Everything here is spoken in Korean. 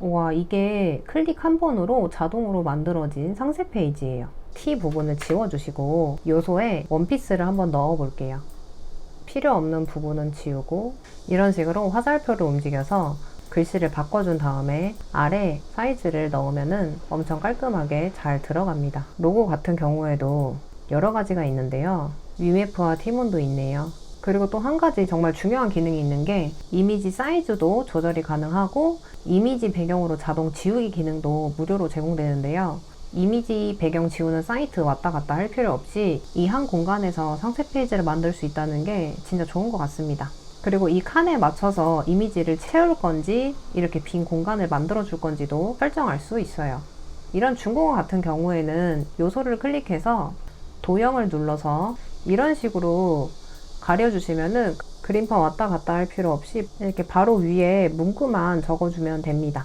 와, 이게 클릭 한 번으로 자동으로 만들어진 상세 페이지예요. T 부분을 지워주시고 요소에 원피스를 한번 넣어 볼게요. 필요 없는 부분은 지우고 이런 식으로 화살표를 움직여서 글씨를 바꿔준 다음에 아래 사이즈를 넣으면은 엄청 깔끔하게 잘 들어갑니다. 로고 같은 경우에도 여러 가지가 있는데요. 위메프와 티몬도 있네요. 그리고 또 한 가지 정말 중요한 기능이 있는 게 이미지 사이즈도 조절이 가능하고 이미지 배경으로 자동 지우기 기능도 무료로 제공되는데요. 이미지 배경 지우는 사이트 왔다 갔다 할 필요 없이 이 한 공간에서 상세 페이지를 만들 수 있다는 게 진짜 좋은 것 같습니다. 그리고 이 칸에 맞춰서 이미지를 채울 건지 이렇게 빈 공간을 만들어 줄 건지도 설정할 수 있어요. 이런 중국어 같은 경우에는 요소를 클릭해서 도형을 눌러서 이런 식으로 가려주시면은 그림판 왔다 갔다 할 필요 없이 이렇게 바로 위에 문구만 적어주면 됩니다.